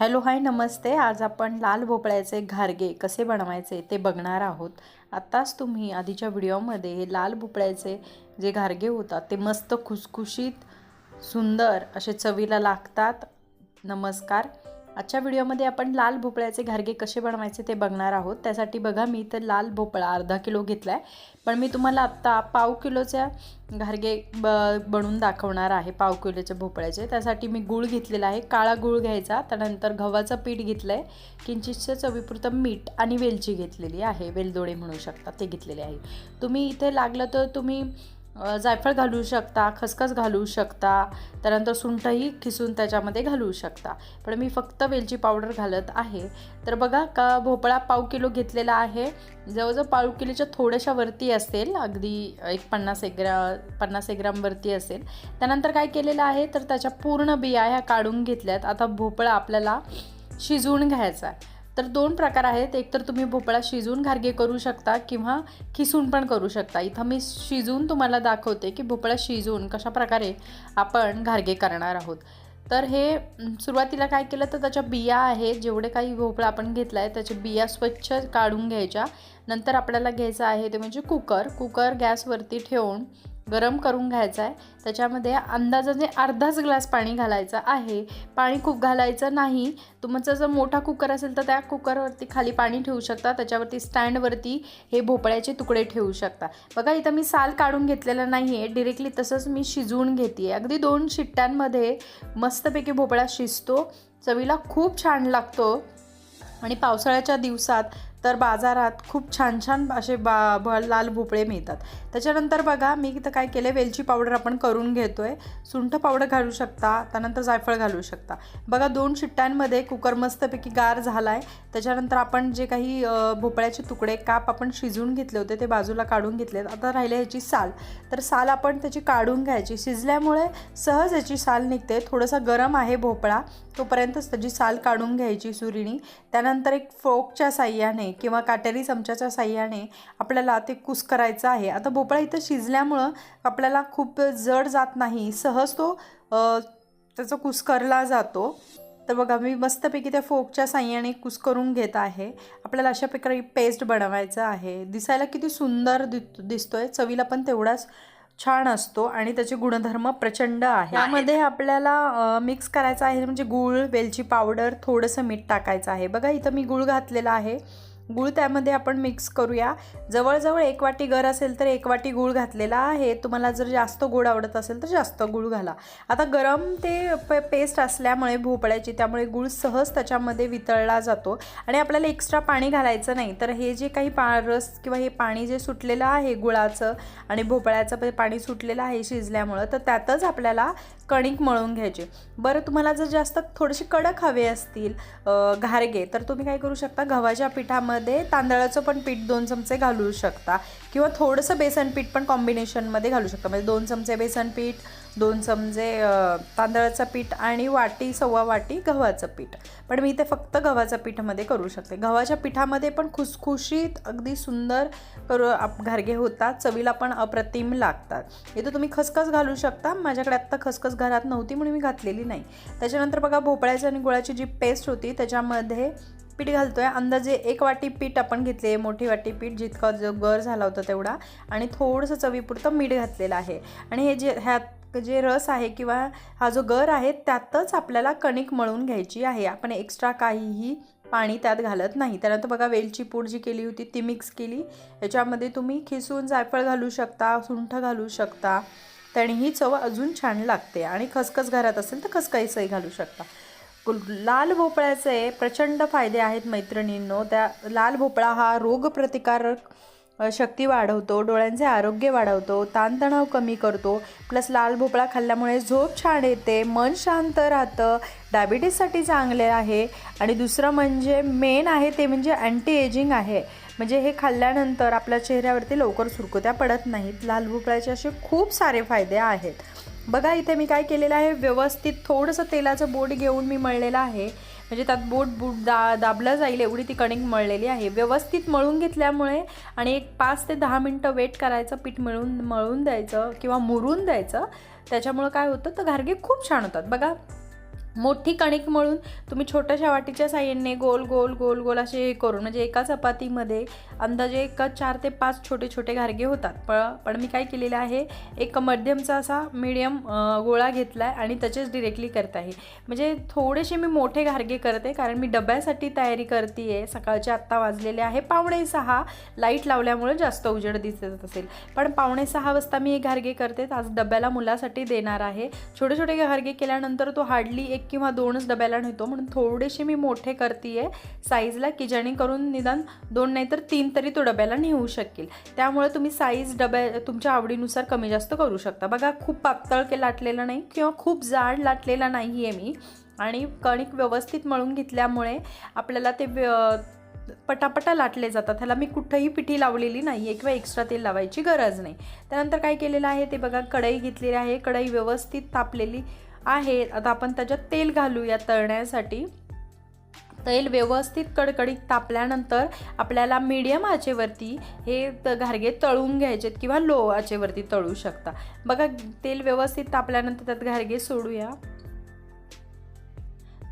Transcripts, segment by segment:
Hello hi नमस्ते. आज आपण लाल भोपळ्याचे घारगे कसे बनवायचे ते बघणार आहोत. आत्ताच तुम्ही आधीच्या व्हिडिओमध्ये हे लाल भोपळ्याचे जे घारगे होतात ते मस्त खुसखुशीत सुंदर असे चवीला लागतात. नमस्कार. आजच्या व्हिडिओमध्ये आपण लाल भोपळ्याचे घारगे कसे बनवायचे ते बघणार आहोत. त्यासाठी बघा मी तर लाल भोपळा अर्धा किलो घेतला आहे पण मी तुम्हाला आत्ता पाव किलोच्या घारगे ब बनवून दाखवणार आहे पाव किलोच्या भोपळ्याचे. त्यासाठी मी गूळ घेतलेला आहे काळा गूळ घ्यायचा. त्यानंतर गव्हाचं पीठ घेतलं आहे किंचितचं चवीपुरतं मीठ आणि वेलची घेतलेली आहे. वेलदोडे म्हणू शकता ते घेतलेले आहे. तुम्ही इथे लागलं तर तुम्ही जायफळ घालू शकता खसखस घालू शकता त्यानंतर सुंठही खिसून त्याच्यामध्ये घालू शकता. पण मी फक्त वेलची पावडर घालत आहे. तर बघा का भोपळा पाव किलो घेतलेला आहे. जवळजवळ पाव किलोच्या थोड्याशा वरती असेल अगदी एक पन्नास एक ग्रा पन्नास एक ग्रामवरती असेल. त्यानंतर काय केलेलं आहे तर त्याच्या पूर्ण बिया ह्या काढून घेतल्यात. आता भोपळा आपल्याला शिजवून घ्यायचा आहे. तर दोन प्रकार आहेत. एक तर तुम्ही भोपळा शिजवून घारगे करू शकता किंवा खिसून पण करू शकता. इथं मी शिजून तुम्हाला दाखवते की भोपळा शिजवून कशा प्रकारे आपण घारगे करणार आहोत. तर हे सुरुवातीला काय केलं तर त्याच्या बिया आहेत. जेवढे काही भोपळा आपण घेतला आहे त्याच्या बिया स्वच्छ काढून घ्यायच्या. नंतर आपल्याला घ्यायचं आहे ते म्हणजे कुकर. कुकर गॅसवरती ठेवून गरम करून घ्यायचा आहे. त्याच्यामध्ये अंदाजाने अर्धाच ग्लास पाणी घालायचं आहे. पाणी खूप घालायचं नाही. तुमचा जर मोठा कुकर असेल तर त्या कुकरवरती खाली पाणी ठेवू शकता. त्याच्यावरती स्टँडवरती हे भोपळ्याचे तुकडे ठेवू शकता. बघा इथं मी साल काढून घेतलेलं नाही आहे डिरेक्टली तसंच मी शिजवून घेते अगदी दोन शिट्ट्यांमध्ये मस्तपैकी भोपळा शिजतो. चवीला खूप छान लागतो. आणि पावसाळ्याच्या दिवसात तर बाजारात खूप छान छान असे बा भ लाल भोपळे मिळतात. त्याच्यानंतर बघा मी इथं काय केलं वेलची पावडर आपण करून घेतो आहे सुंठ पावडर घालू शकता त्यानंतर जायफळ घालू शकता. बघा दोन शिट्ट्यांमध्ये कुकर मस्तपैकी गार झाला आहे त्याच्यानंतर आपण जे काही भोपळ्याचे तुकडे काप आपण शिजवून घेतले होते ते बाजूला काढून घेतलेत. आता राहिले ह्याची साल. तर साल आपण त्याची काढून घ्यायची. शिजल्यामुळे सहज याची साल निघते. थोडंसं गरम आहे भोपळा. तोपर्यंतच त्याची साल काढून घ्यायची सुरीनी. त्यानंतर एक फोकच्या साह्याने किंवा काटेरी चमच्याच्या साह्याने आपल्याला ते कुस करायचं आहे. आता भोपळा इथं शिजल्यामुळं आपल्याला खूप जड जात नाही. सहज तो त्याचा कुस्करला जातो. तर बघा मी मस्तपैकी त्या फोकच्या साह्याने कुस करून घेत आहे. आपल्याला अशा प्रकारे पेस्ट बनवायचं आहे. दिसायला किती सुंदर दि दिसतोय. चवीला पण तेवढाच छान असतो आणि त्याचे गुणधर्म प्रचंड आहे. त्यामध्ये आपल्याला मिक्स करायचं आहे म्हणजे गूळ वेलची पावडर थोडंसं मीठ टाकायचं आहे. बघा इथं मी गूळ घातलेला आहे. गूळ त्यामध्ये आपण मिक्स करूया. जवळजवळ एक वाटी गर असेल तर एक वाटी गूळ घातलेला आहे. तुम्हाला जर जास्त गोड आवडत असेल तर जास्त गूळ घाला. आता गरम ते प पेस्ट असल्यामुळे भोपळ्याची त्यामुळे गूळ सहज त्याच्यामध्ये वितळला जातो. आणि आपल्याला एक्स्ट्रा पाणी घालायचं नाही. तर हे जे काही पा रस किंवा हे पाणी जे सुटलेलं आहे गुळाचं आणि भोपळ्याचं पण पाणी सुटलेलं आहे शिजल्यामुळं तर त्यातच आपल्याला कणिक मळून घ्यायचे. बरं तुम्हाला जर जास्त थोडेसे कडक हवे असतील घारगे तर तुम्ही काय करू शकता? गव्हाच्या पिठामध्ये तांदळाचं पण पीठ दोन चमचे घालू शकता. किंवा थोडंसं बेसन पीठ पण कॉम्बिनेशनमध्ये घालू शकता. म्हणजे दोन चमचे बेसन पीठ दोन चमचे तांदळाचं पीठ आणि वाटी सव्वा वाटी गव्हाचं पीठ. पण मी ते फक्त गव्हाच्या पीठामध्ये करू शकते. गव्हाच्या पिठामध्ये पण खुसखुशीत अगदी सुंदर करू आप घारगे होतात. चवीला पण अप्रतिम लागतात. इथं तुम्ही खसखस घालू शकता. माझ्याकडे आत्ता खसखस घरात नव्हती म्हणून मी घातलेली नाही. त्याच्यानंतर बघा भोपळ्याची आणि गुळाची जी पेस्ट होती त्याच्यामध्ये पीठ घालतो आहे अंदाजे एक वाटी पीठ आपण घेतले मोठी वाटी पीठ जितका जो गर झाला होता तेवढा. आणि थोडंसं चवीपुरतं मीठ घातलेलं आहे. आणि हे जे ह्यात जे रस आहे किंवा हा जो गर आहे त्यातच आपल्याला कणिक मळून घ्यायची आहे. आपण एक्स्ट्रा काहीही पाणी त्यात घालत नाही. त्यानंतर बघा वेलची पूड जी केली होती ती मिक्स केली. याच्यामध्ये तुम्ही खिसून जायफळ घालू शकता सुंठ घालू शकता. त्याने ही चव अजून छान लागते. आणि खसखस घरात असेल तर खसखसही घालू शकता. लाल भोपळ्याचे प्रचंड फायदे आहेत मैत्रिणींनो. त्या लाल भोपळा हा रोगप्रतिकारक शक्ती वाढवतो डोळ्यांचे आरोग्य वाढवतो ताणतणाव कमी करतो. प्लस लाल भोपळा खाल्ल्यामुळे झोप छान येते मन शांत राहतं डायबिटीससाठी चांगले आहे. आणि दुसरं म्हणजे मेन आहे ते म्हणजे अँटी एजिंग आहे. म्हणजे हे खाल्ल्यानंतर आपल्या चेहऱ्यावरती लवकर सुरकुत्या पडत नाहीत. लाल भोपळ्याचे असे खूप सारे फायदे आहेत. बघा इथे मी काय केलेलं आहे व्यवस्थित थोडंसं तेलाचं बोट घेऊन मी मळलेलं आहे. म्हणजे त्यात बोट बूट दा दाबलं जाईल एवढी ती कणिक मळलेली आहे. व्यवस्थित मळून घेतल्यामुळे आणि एक पाच ते दहा मिनटं वेट करायचं पीठ मळून मळून द्यायचं किंवा मुरून द्यायचं त्याच्यामुळं काय होतं तर घारगे खूप छान होतात. बघा मोठी कणिक मळून तुम्ही छोट्याशा वाटीच्या साह्याने गोल गोल गोल गोल असे हे करून म्हणजे एका चपातीमध्ये अंदाजे एका चार ते पाच छोटे छोटे घारगे होतात. प पण मी काय केलेलं आहे एक मध्यमचा असा मिडियम गोळा घेतला आहे आणि त्याचेच डिरेक्टली करत आहे. म्हणजे थोडेसे मी मोठे घारगे करते कारण मी डब्यासाठी तयारी करते आहे सकाळचे आत्ता वाजलेले आहे पावणे सहा. लाइट लावल्यामुळे जास्त उजेड दिसत असेल. पण पावणे सहा वाजता मी हे घारगे करते. आज डब्याला मुलासाठी देणार आहे. छोटे छोटे घारगे केल्यानंतर तो हार्डली एक एक किंवा दोनच डब्याला नेतो. म्हणून थोडेसे मी मोठे करते आहे साईजला की जेणेकरून निदान दोन नाही तर तीन तरी तो डब्याला नेऊ शकेल. त्यामुळे तुम्ही साईज डब्या तुमच्या आवडीनुसार कमी जास्त करू शकता. बघा खूप पातळ के लाटलेलं नाही किंवा खूप जाड लाटलेला नाही आहे मी. आणि कणिक व्यवस्थित मळून घेतल्यामुळे आपल्याला ते व्य पटापटा लाटले जातात. ह्याला मी कुठंही पिठी लावलेली नाही आहे किंवा एक्स्ट्रा तेल लावायची गरज नाही. त्यानंतर काय केलेलं आहे ते बघा कढई घेतलेली आहे. कढई व्यवस्थित तापलेली आहे आता आपण त्याच्यात तेल घालूया तळण्यासाठी. तेल व्यवस्थित कडकडीत तापल्यानंतर आपल्याला मीडियम आचेवरती हे त घारगे तळून घ्यायचेत किंवा लो आचेवरती तळू शकता. बघा तेल व्यवस्थित तापल्यानंतर त्यात घारगे सोडूया.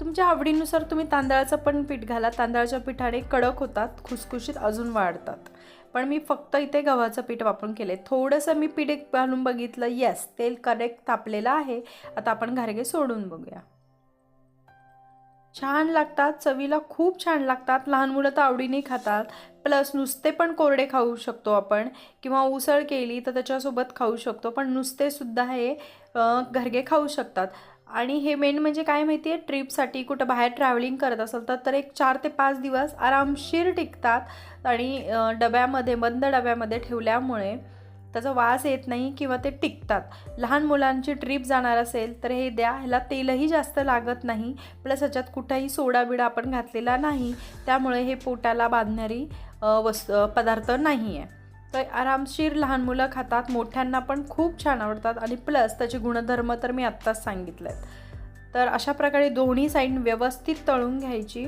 तुमच्या आवडीनुसार तुम्ही तांदळाचं पण पीठ घाला. तांदळाच्या पिठाने कडक होतात खुसखुशीत अजून वाढतात. पण मी फक्त इथे गव्हाचं पीठ वापरून केले थोडंसं मी पीठ घालून बघितलं येस तेल करेक्ट तापलेलं आहे. आता आपण घारगे सोडून बघूया. छान लागतात चवीला खूप छान लागतात. लहान मुलं तर आवडीने खातात. प्लस नुसते पण कोरडे खाऊ शकतो आपण. किंवा उसळ केली तर त्याच्यासोबत खाऊ शकतो. पण नुसते सुद्धा हे घरगे खाऊ शकतात. आणि हे मेन म्हणजे काय माहिती आहे ट्रिपसाठी कुठं बाहेर ट्रॅव्हलिंग करत असेल तर तर एक चार ते पाच दिवस आरामशीर टिकतात. आणि डब्यामध्ये बंद डब्यामध्ये ठेवल्यामुळे त्याचा वास येत नाही किंवा ते टिकतात. लहान मुलांची ट्रीप जाणार असेल तर हे द्या. ह्याला तेलही जास्त लागत नाही. प्लस ह्याच्यात कुठंही सोडा बिडा आपण घातलेला नाही. त्यामुळे हे पोटाला बांधणारी वस्तू पदार्थ नाही आहे तर आरामशीर लहान मुलं खातात मोठ्यांना पण खूप छान आवडतात आणि प्लस त्याचे गुणधर्म तर मी आत्ताच सांगितले आहेत तर अशा प्रकारे दोन्ही साईड व्यवस्थित तळून घ्यायची.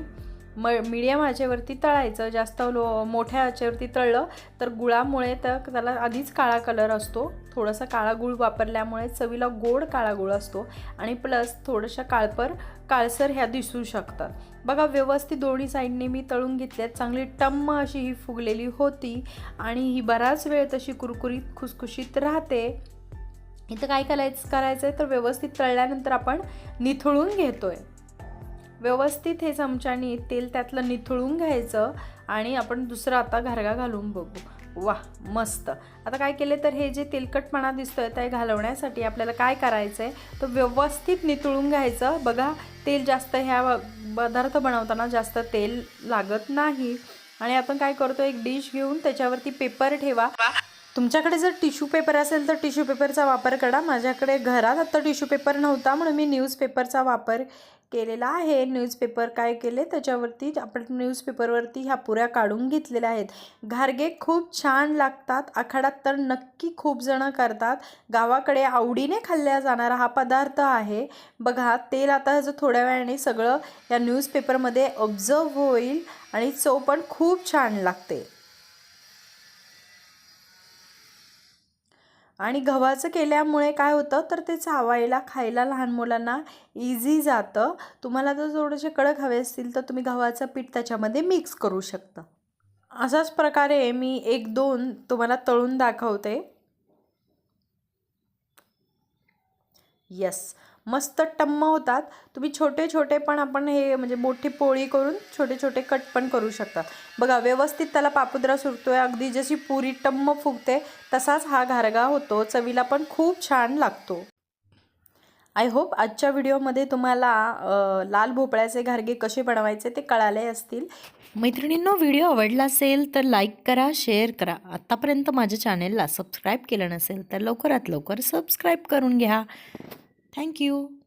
म मिडियम आचेवरती तळायचं जास्त लो मोठ्या आचेवरती तळलं तर गुळामुळे तर त्याला आधीच काळा कलर असतो. थोडासा काळा गुळ वापरल्यामुळे चवीला गोड काळा गुळ असतो आणि प्लस थोडंशा काळपर काळसर ह्या दिसू शकतात. बघा व्यवस्थित दोन्ही साईडने मी तळून घेतल्यात. चांगली टम्म अशी ही फुगलेली होती आणि ही बराच वेळ तशी कुरकुरीत खुसखुशीत राहते. इथं काय करायचं करायचं आहे तर व्यवस्थित तळल्यानंतर आपण निथळून घेतो आहे व्यवस्थित हे चमच्याने तेल त्यातलं निथळून घ्यायचं आणि आपण दुसरं आता घरगा घालून बघू. वा मस्त. आता काय केले तर हे जे तेलकटपणा दिसतोय ते घालवण्यासाठी आपल्याला काय करायचं आहे तर व्यवस्थित नितळून घ्यायचं. बघा तेल जास्त ह्या पदार्थ बनवताना जास्त तेल लागत नाही. आणि आपण काय करतो? एक डिश घेऊन त्याच्यावरती पेपर ठेवा. तुमच्याकडे जर टिश्यू पेपर असेल तर टिश्यू पेपरचा वापर करा. माझ्याकडे घरात आता टिश्यू पेपर नव्हता म्हणून मी न्यूजपेपरचा वापर केलेला आहे. न्यूजपेपर काय केले? त्याच्यावरती आपण न्यूजपेपरवरती ह्या पुऱ्या काढून घेतलेल्या आहेत. घारगे खूप छान लागतात. आखाड्यात तर नक्की खूप जणं करतात. गावाकडे आवडीने खाल्ल्या जाणारा हा पदार्थ आहे. बघा तेल आता ह्याचं थोड्या वेळाने सगळं या न्यूजपेपरमध्ये ऑब्झर्व होईल आणि चव पण खूप छान लागते. आणि गव्हाचं केल्यामुळे काय होतं? तर ते चावायला खायला लहान मुलांना इझी जातं. तुम्हाला जर थोडेसे कडक हवे असतील तर तुम्ही गव्हाचं पीठ त्याच्यामध्ये मिक्स करू शकता. अशाच प्रकारे मी एक दोन तुम्हाला तळून दाखवते. येस मस्त टम्म होतात. तुम्ही छोटे छोटे पण आपण हे म्हणजे मोठी पोळी करून छोटे छोटे कट पण करू शकतात बघा व्यवस्थित त्याला पापुद्रा सुरतोय. अगदी जशी पुरी टम्म फुगते तसाच हा घारगा होतो. चवीला पण खूप छान लागतो. आय होप आजच्या व्हिडिओमध्ये तुम्हाला लाल भोपळ्याचे घारगे कसे बनवायचे ते कळाले असतील. मैत्रिणींनो व्हिडिओ आवडला असेल तर लाईक करा शेअर करा. आत्तापर्यंत माझ्या चॅनेलला सबस्क्राईब केलं नसेल तर लवकरात लवकर सबस्क्राईब करून घ्या. Thank you.